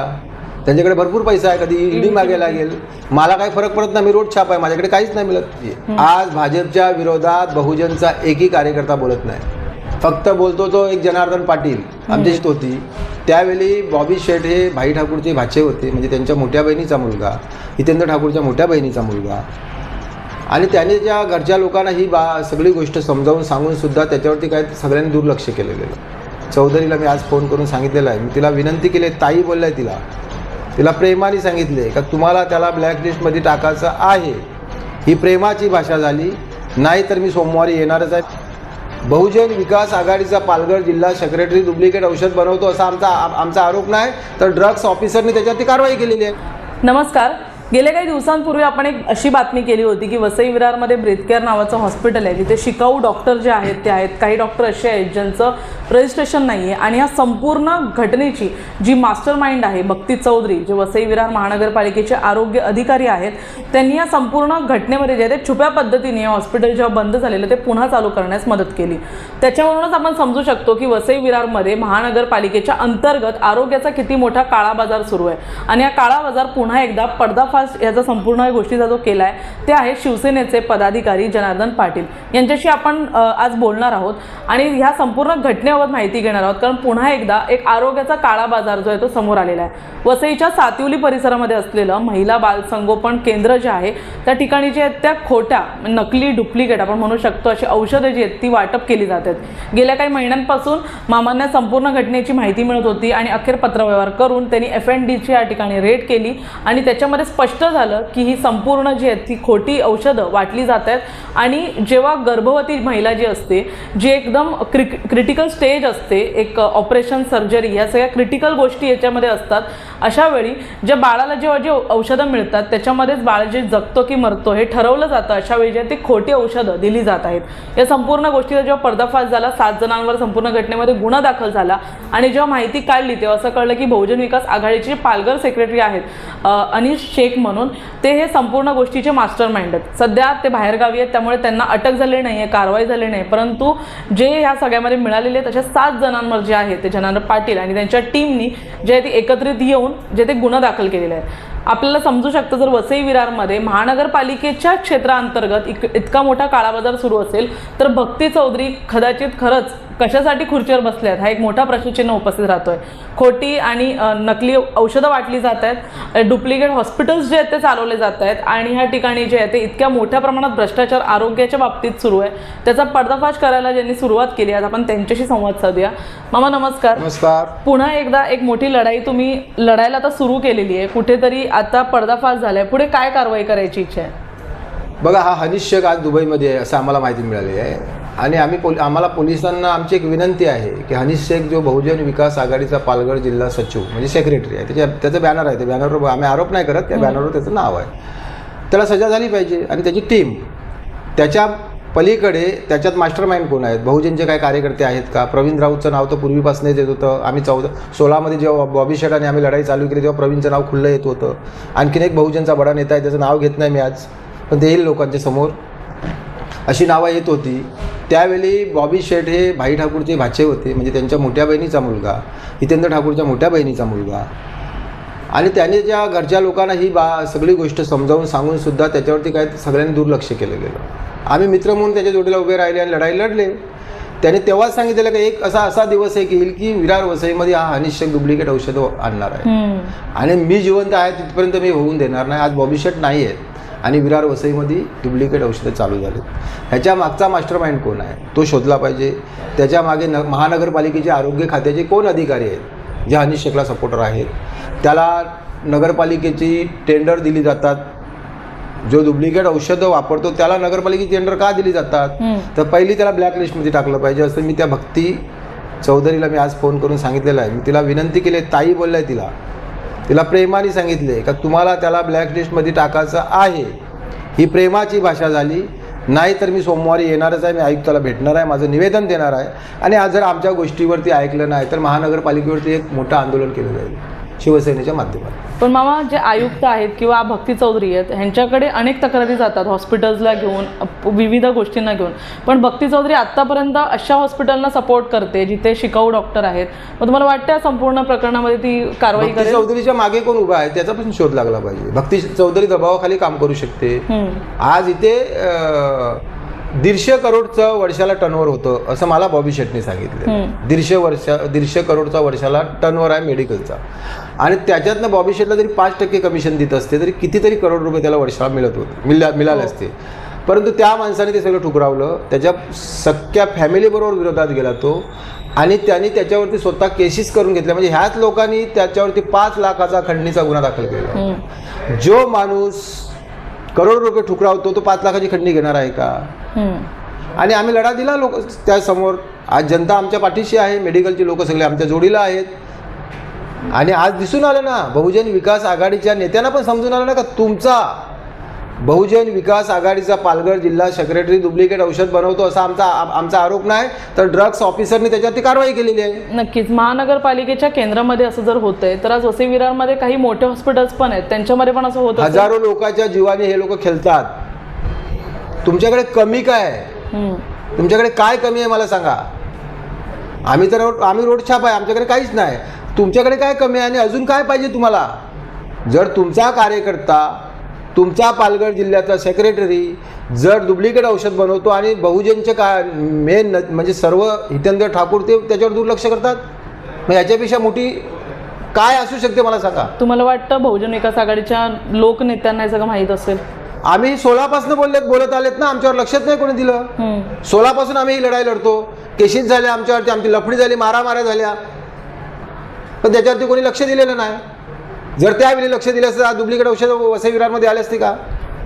त्यांच्याकडे भरपूर पैसा आहे कधी ईडी मागे लागेल. मला काही फरक पडत नाही मी रोड छाप आहे माझ्याकडे काहीच नाही मिळत. आज भाजपच्या विरोधात बहुजनचा एकही कार्यकर्ता बोलत नाही. फक्त बोलतो तो एक जनार्दन पाटील आमच्याशीच होती. त्यावेळी बॉबी शेठ हे भाई ठाकूरचे भाचे होते म्हणजे त्यांच्या मोठ्या बहिणीचा मुलगा हितेंद्र ठाकूरच्या मोठ्या बहिणीचा मुलगा. आणि त्याने ज्या घरच्या लोकांना ही बा सगळी गोष्ट समजावून सांगून सुद्धा त्याच्यावरती काय सगळ्यांनी दुर्लक्ष केलेलं चौधरीला मी आज फोन करून सांगितलेला आहे. मी तिला विनंती केली ताई ताई आहे तिला. तिला प्रेमाने सांगितले का तुम्हाला त्याला ब्लॅकलिस्टमध्ये टाकायचं आहे. ही प्रेमाची भाषा झाली. नाही तर मी सोमवारी येणारच आहे. बहुजन विकास आघाडीचा पालघर जिल्हा सेक्रेटरी डुप्लिकेट औषध बनवतो असा आमचा आमचा आरोप नाही. तर ड्रग्स ऑफिसरने त्याच्यावरती कारवाई केलेली आहे. नमस्कार. गेल्या काही दिवसांपूर्वी आपण एक अशी बातमी केली होती की वसई विरारमध्ये ब्रेथकेअर नावाचं हॉस्पिटल आहे. जिथे शिकाऊ डॉक्टर जे आहेत ते आहेत. काही डॉक्टर असे आहेत ज्यांचं रजिस्ट्रेशन नाही आहे आणि ह्या संपूर्ण घटनेची जी मास्टर माइंड आहे भक्ती चौधरी जे वसई विरार महानगरपालिकेचे आरोग्य अधिकारी आहेत त्यांनी या संपूर्ण घटनेमध्ये जे आहे ते छुप्या पद्धतीने हे हॉस्पिटल जेव्हा बंद झालेलं ते पुन्हा चालू करण्यास मदत केली. त्याच्यावरूनच आपण समजू शकतो की वसई विरारमध्ये महानगरपालिकेच्या अंतर्गत आरोग्याचा किती मोठा काळा बाजार सुरू आहे. आणि या काळा बाजार पुन्हा एकदा पर्दाफाश याचा संपूर्ण गोष्टीचा जो केला आहे ते आहे शिवसेनेचे पदाधिकारी जनार्दन पाटील. यांच्याशी आपण आज बोलणार आहोत आणि ह्या संपूर्ण घटनेबाबत माहिती घेणार आहोत. कारण पुन्हा एकदा एक आरोग्याचा काळा बाजार जो आहे तो समोर आलेला आहे. वसईच्या सातिवली परिसरामध्ये असलेलं महिला बाल संगोपन केंद्र जे आहे त्या ठिकाणी जे आहेत त्या खोट्या नकली डुप्लिकेट आपण म्हणू शकतो अशी औषधं जी आहेत ती वाटप केली जातात गेल्या काही महिन्यांपासून मामांना संपूर्ण घटनेची माहिती मिळत होती आणि अखेर पत्रव्यवहार करून त्यांनी एफ एन डीची या ठिकाणी रेड केली आणि त्याच्यामध्ये स्पष्ट झालं की ही संपूर्ण जी आहेत ती खोटी औषधं वाटली जात आहेत. आणि जेव्हा गर्भवती महिला जी असते जी एकदम क्रि क्रिटिकल स्टेज असते एक ऑपरेशन सर्जरी ह्या सगळ्या क्रिटिकल गोष्टी याच्यामध्ये असतात अशा वेळी ज्या बाळाला जेव्हा जे औषधं मिळतात त्याच्यामध्येच बाळ जे जगतो की मरतो हे ठरवलं जातं अशा वेळी जे ती खोटी औषधं दिली जात आहेत. या संपूर्ण गोष्टीचा जेव्हा पर्दाफाश झाला सात जणांवर संपूर्ण घटनेमध्ये गुन्हा दाखल झाला आणि जेव्हा माहिती काढली तेव्हा असं कळलं की बहुजन विकास आघाडीचे पालघर सेक्रेटरी आहेत अनिश शेख म्हणून ते हे संपूर्ण गोष्टीचे मास्टर माइंड आहेत. सध्या ते बाहेरगावी आहेत त्यामुळे त्यांना अटक झाली नाही आहे कारवाई झाली नाही परंतु जे ह्या सगळ्यामध्ये मिळालेले आहेत अशा सात जणांवर जे आहेत ते जनार्दन पाटील आणि त्यांच्या टीमनी जे आहे ते एकत्रित येऊन जे ते गुन्हा दाखल केलेले आहेत. आपल्याला समजू शकतं जर वसई विरारमध्ये महानगरपालिकेच्या क्षेत्राअंतर्गत इक इतका मोठा काळाबाजार सुरू असेल तर भक्ती चौधरी कदाचित खरंच कशासाठी खुर्चीवर बसले आहेत? हा एक मोठा प्रश्नचिन्ह उपस्थित राहतोय. खोटी आणि नकली औषधं वाटली जात आहेत. डुप्लिकेट हॉस्पिटल्स जे आहेत ते चालवले जात आहेत. आणि ह्या ठिकाणी जे आहे ते इतक्या मोठ्या प्रमाणात भ्रष्टाचार आरोग्याच्या बाबतीत सुरू आहे. त्याचा पर्दाफाश करायला ज्यांनी सुरुवात केली आज आपण त्यांच्याशी संवाद साधूया. मामा नमस्कार. नमस्कार. पुन्हा एकदा एक मोठी लढाई तुम्ही लढायला आता सुरू केलेली आहे. कुठेतरी आता पर्दाफाश झालाय. पुढे काय कारवाई करायची इच्छा आहे? बघा हा हनीश शेख आज दुबईमध्ये आहे असं आम्हाला माहिती मिळाली आहे. आणि आम्ही पोल आम्हाला पोलिसांना आमची एक विनंती आहे की हनीश शेख जो बहुजन विकास आघाडीचा पालघर जिल्हा सचिव म्हणजे सेक्रेटरी आहे त्याच्या त्याचं बॅनर आहे ते बॅनरवर आम्ही आरोप नाही करत त्या बॅनरवर त्याचं नाव आहे. त्याला सजा झाली पाहिजे आणि त्याची टीम त्याच्या पलीकडे त्याच्यात मास्टर माइंड कोण आहेत? बहुजनचे काय कार्यकर्ते आहेत का? प्रवीण राऊतचं नाव तर पूर्वीपासूनच येत होतं. आम्ही चौदा सोळामध्ये जेव्हा बॉबी शेटाने आम्ही लढाई चालू केली तेव्हा प्रवीणचं नाव खुल्लं येत होतं. आणखीन एक बहुजनचा बडा नेता आहे त्याचं नाव घेत नाही मी आज पण ते येईल लोकांच्या समोर. अशी नावं येत होती. त्यावेळी बॉबी शेठ हे भाई ठाकूरचे भाचे होते म्हणजे त्यांच्या मोठ्या बहिणीचा मुलगा हितेंद्र ठाकूरच्या मोठ्या बहिणीचा मुलगा. आणि त्याने ज्या घरच्या लोकांना ही बा सगळी गोष्ट समजावून सांगून सुद्धा त्याच्यावरती काय सगळ्यांनी दुर्लक्ष केलं गेलं. आम्ही मित्र म्हणून त्याच्या जोडीला उभे राहिले आणि लढाई लढले. त्याने तेव्हाच सांगितलेलं की एक असा असा दिवस एक येईल की विरार वसईमध्ये हा अनिश्चक डुप्लिकेट औषधं आणणार आहे. आणि मी जिवंत आहे तिथपर्यंत मी होऊन देणार नाही. आज बॉबी शेट नाही आहेत आणि विरार वसईमध्ये डुप्लिकेट औषधं चालू झालीत. ह्याच्या मागचा मास्टर माइंड कोण आहे? तो शोधला पाहिजे. त्याच्यामागे न महानगरपालिकेचे आरोग्य खात्याचे कोण अधिकारी आहेत? जे अनिश शेखला सपोर्टर आहेत. त्याला नगरपालिकेची टेंडर दिली जातात. जो डुप्लिकेट औषधं वापरतो त्याला नगरपालिकेची टेंडर का दिली जातात? तर पहिली त्याला ब्लॅक लिस्टमध्ये टाकलं पाहिजे. असं मी त्या भक्ती चौधरीला मी आज फोन करून सांगितलेलं आहे. मी तिला विनंती केली ताई बोललाय तिला तिला प्रेमाने सांगितले का तुम्हाला त्याला ब्लॅकलिस्टमध्ये टाकायचं आहे. ही प्रेमाची भाषा झाली. नाही तर मी सोमवारी येणारच आहे. मी आयुक्ताला भेटणार आहे. माझं निवेदन देणार आहे. आणि आज जर आमच्या गोष्टीवरती ऐकलं नाही तर महानगरपालिकेवरती एक मोठं आंदोलन केलं जाईल. शिवसेनेच्या माध्यमातून. पण मामा जे आयुक्त आहेत किंवा भक्ती चौधरी आहेत ह्यांच्याकडे अनेक तक्रारी जातात हॉस्पिटल्सला घेऊन विविध गोष्टींना घेऊन. पण भक्ती चौधरी आत्तापर्यंत अशा हॉस्पिटलना सपोर्ट करते जिथे शिकाऊ डॉक्टर आहेत. मग तुम्हाला वाटतं संपूर्ण प्रकरणामध्ये ती कारवाई भक्ती करेल? चौधरीच्या मागे कोण उभा आहे त्याचा पण शोध लागला पाहिजे. भक्ती चौधरी दबावाखाली काम करू शकते. आज इथे दीडशे करोडचं वर्षाला टर्नओव्हर होतं असं मला बॉबी शेटने सांगितलं. दीडशे वर्ष दीडशे करोडचा वर्षाला टर्नओव्हर आहे मेडिकलचा आणि त्याच्यातनं बॉबी शेटला जरी पाच टक्के कमिशन देत असते तरी कितीतरी करोड रुपये त्याला वर्षाला मिळत होते मिळा मिळाले असते. परंतु त्या माणसाने ते सगळं ठुकरावलं त्याच्या सख्या फॅमिलीबरोबर विरोधात गेला तो आणि त्यांनी त्याच्यावरती स्वतः केसेस करून घेतल्या. म्हणजे ह्याच लोकांनी त्याच्यावरती पाच लाखाचा खंडणीचा गुन्हा दाखल केला. जो माणूस करोड रुपये ठुकरावतो तो पाच लाखाची खंडणी घेणार आहे का. आणि आम्ही लढा दिला लोक त्यासमोर. आज जनता आमच्या पाठीशी आहे मेडिकलची लोक सगळे आमच्या जोडीला आहेत. आणि आज दिसून आलं ना बहुजन विकास आघाडीच्या नेत्यांना पण समजून आलं ना का तुमचा बहुजन विकास आघाडीचा पालघर जिल्हा सेक्रेटरी डुप्लिकेट औषध बनवतो असा आमचा आमचा आरोप नाही. तर ड्रग्स ऑफिसरने त्याच्यावरती कारवाई केलेली आहे. नक्कीच. महानगरपालिकेच्या केंद्रामध्ये असं जर होतंय तर आज वसई विरारमध्ये काही मोठे हॉस्पिटल्स पण आहेत. त्यांच्यामध्ये पण असं होत? हजारो लोकांच्या जीवाने हे लोक खेळतात. तुमच्याकडे कमी काय आहे. तुमच्याकडे काय कमी आहे मला सांगा. आम्ही तर आम्ही रोड छाप आहे आमच्याकडे काहीच नाही. तुमच्याकडे काय कमी आहे आणि अजून काय पाहिजे तुम्हाला? जर तुमचा कार्यकर्ता तुमचा पालघर जिल्ह्याचा सेक्रेटरी जर डुप्लिकेट औषध बनवतो आणि बहुजनचे का मेन म्हणजे सर्व हितेंद्र ठाकूर ते त्याच्यावर दुर्लक्ष करतात? मग याच्यापेक्षा मोठी काय असू शकते मला सांगा? तुम्हाला वाटतं बहुजन विकास आघाडीच्या लोकनेत्यांना हे सगळं माहीत असेल? आम्ही सोळापासून बोललेत बोलत आलेत ना आमच्यावर लक्षात नाही कोणी दिलं. सोळापासून आम्ही ही लढाई लढतो. केशीत झाल्या आमच्यावरती आमची लफडी झाली मारामाऱ्या झाल्या. पण त्याच्यावरती कोणी लक्ष दिलेलं नाही. जर त्यावेळी लक्ष दिलं असतं डुप्लिकेट औषध वसई विरारमध्ये आले असते का?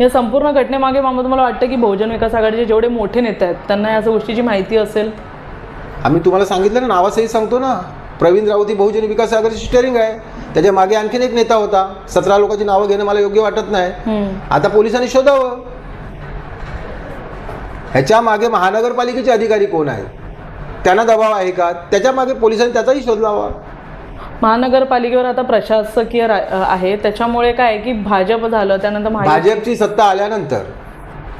या संपूर्ण घटनेमागे मामा तुम्हाला वाटतं की बहुजन विकास आघाडीचे जेवढे मोठे नेते आहेत त्यांना या गोष्टीची माहिती असेल? आम्ही तुम्हाला सांगितलं ना नावासही सांगतो ना. प्रवीण राऊत ही बहुजन विकास आघाडीची स्टेअरिंग आहे. त्याच्यामागे आणखीन एक नेता होता. सतरा लोकांची नावं घेणं मला योग्य वाटत नाही. आता पोलिसांनी शोधावं. ह्याच्या मागे महानगरपालिकेचे अधिकारी कोण आहेत? त्यांना दबाव आहे का? त्याच्यामागे पोलिसांनी त्याचाही शोध लावा. महानगरपालिकेवर आता प्रशासकीय आहे. त्याच्यामुळे काय की भाजप झालं त्यानंतर भाजपची सत्ता आल्यानंतर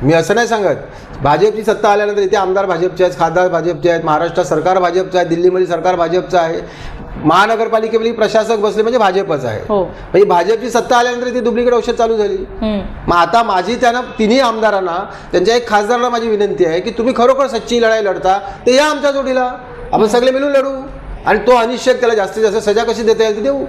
मी असं नाही सांगत भाजपची सत्ता आल्यानंतर इथे आमदार भाजपचे आहेत खासदार भाजपचे आहेत महाराष्ट्र सरकार भाजपचं आहे दिल्लीमध्ये सरकार भाजपचं आहे. महानगरपालिकेमध्ये प्रशासक बसले म्हणजे भाजपच आहे. हो. म्हणजे भाजपची सत्ता आल्यानंतर इथे डुप्लिकेट औषध चालू झाली. मग आता माझी त्यांना तिन्ही आमदारांना त्यांच्या एक खासदारांना माझी विनंती आहे की तुम्ही खरोखर सच्ची लढाई लढता ते या आमच्या जोडीला. आपण सगळे मिळून लढू. आणि तो अनिश्चित त्याला जास्तीत जास्त सजा कशी देता येईल ती देऊ.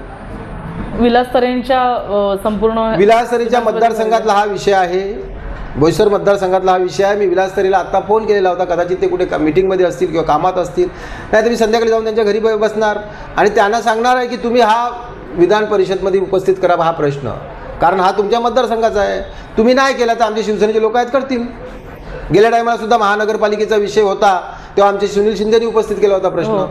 विलास तरेंच्या संपूर्ण विलासतरीच्या मतदारसंघातला हा विषय आहे. बोईसर मतदारसंघातला हा विषय आहे. मी विलासतरीला आता फोन केलेला होता. कदाचित ते कुठे मीटिंगमध्ये असतील किंवा कामात असतील. नाही तर मी संध्याकाळी जाऊन त्यांच्या घरी बसणार. आणि त्यांना सांगणार आहे की तुम्ही हा विधान परिषदमध्ये उपस्थित करा हा प्रश्न. कारण हा तुमच्या मतदारसंघाचा आहे. तुम्ही नाही केला तर आमचे शिवसेनेचे लोक आहेत करतील. गेल्या टायमाला सुद्धा महानगरपालिकेचा विषय होता. तेव्हा आमचे सुनील शिंदेनी उपस्थित केला होता प्रश्न. हो.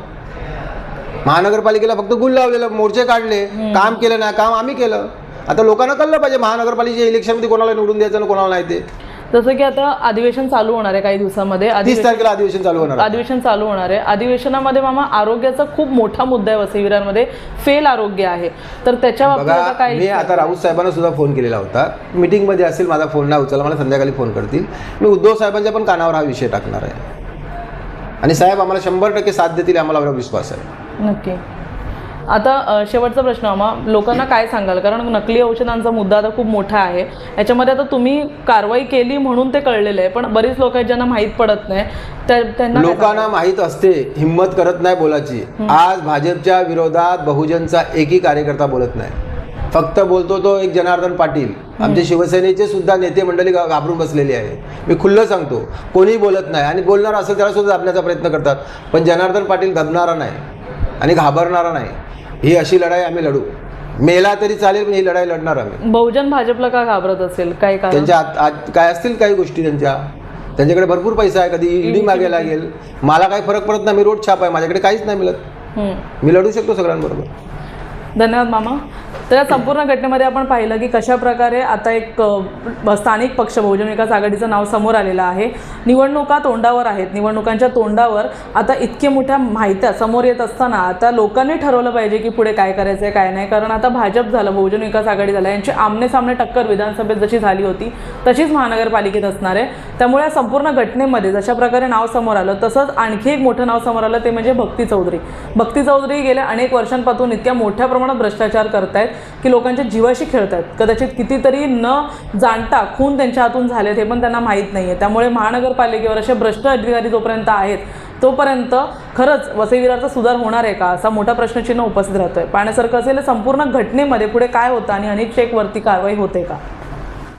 महानगरपालिकेला फक्त गुल लावलेलं मोर्चे काढले काम केलं नाही काम आम्ही केलं. आता लोकांना कळलं पाहिजे महानगरपालिकेच्या इलेक्शनमध्ये कोणाला निवडून द्यायचं आणि कोणाला नाही ते. जसं की आता अधिवेशन चालू होणार आहे काही दिवसामध्ये. तीस तारखेला अधिवेशन चालू होणार. अधिवेशन चालू होणार आहे. अधिवेशनामध्ये मामा आरोग्याचा खूप मोठा मुद्दा आहे वसई विरारमध्ये फेल आरोग्य आहे. तर त्याच्या बाबतीत काय मी आता राऊत साहेबांना सुद्धा फोन केलेला होता. मीटिंगमध्ये असेल माझा फोन नाही उचलला मला संध्याकाळी फोन करतील. मी उद्धव साहेबांच्या पण कानावर हा विषय टाकणार आहे. आणि साहेब आम्हाला शंभर टक्के साथ देतील आम्हाला विश्वास आहे. नक्की. आता शेवटचा प्रश्न आम्हा लोकांना काय सांगाल? कारण नकली औषधांचा मुद्दा आता खूप मोठा आहे. याच्यामध्ये आता तुम्ही कारवाई केली म्हणून ते कळलेलं आहे पण बरीच लोक आहेत ज्यांना माहीत पडत नाही. त्या- त्यांना लोकांना माहीत असते हिंमत करत नाही बोलायची. आज भाजपच्या विरोधात बहुजनचा एकही कार्यकर्ता बोलत नाही. फक्त बोलतो तो एक जनार्दन पाटील. आमचे शिवसेनेचे सुद्धा नेते मंडळी घाबरून बसलेली आहे मी खुल्लं सांगतो कोणीही बोलत नाही. आणि बोलणार असेल त्याला सुद्धा दाबण्याचा प्रयत्न करतात. पण जनार्दन पाटील दबणारा नाही. आणि घाबरणारा नाही. ही अशी लढाई आम्ही लढू. मेला तरी चालेल पण ही लढाई लढणार आम्ही. बहुजन भाजपला का घाबरत असेल? काय कारण? त्यांच्या आत- आत काय असतील काही गोष्टी त्यांच्या. त्यांच्याकडे भरपूर पैसा आहे कधी ईडी मागे लागेल. मला काही फरक पडत नाही मी रोड छाप आहे माझ्याकडे काहीच नाही मिळत. हम्म. मी लढू शकतो सगळ्यांबरोबर. धन्यवाद मामा. तर या संपूर्ण घटनेमध्ये आपण पाहिलं की कशा प्रकारे आता एक स्थानिक पक्ष बहुजन विकास आघाडीचं नाव समोर आलेलं आहे. निवडणुका तोंडावर आहेत. निवडणुकांच्या तोंडावर आता इतक्या मोठ्या माहित्या समोर येत असताना आता लोकांनी ठरवलं पाहिजे की पुढे काय करायचं आहे काय नाही. कारण आता भाजप झालं बहुजन विकास आघाडी झालं यांची आमने सामने टक्कर विधानसभेत जशी झाली होती तशीच महानगरपालिकेत असणार आहे. त्यामुळे या संपूर्ण घटनेमध्ये जशा प्रकारे नाव समोर आलं तसंच आणखी एक मोठं नाव समोर आलं ते म्हणजे भक्ती चौधरी. भक्ती चौधरी गेल्या अनेक वर्षांपासून इतक्या मोठ्या प्रमाणात भ्रष्टाचार करत आहेत की लोकांच्या जीवाशी खेळतायत कदाचित कितीतरी न जाणता खून त्यांच्या हातून झालेत हे पण त्यांना माहीत नाही आहे त्यामुळे महानगरपालिकेवर असे भ्रष्ट अधिकारी जोपर्यंत आहेत तोपर्यंत खरंच वसईविरारचा सुधार होणार आहे का? असा मोठा प्रश्नचिन्ह उपस्थित राहतोय. पाहण्यासारखं असेल संपूर्ण घटनेमध्ये पुढे काय होतं आणि अनेक शेखवरती कारवाई होते का?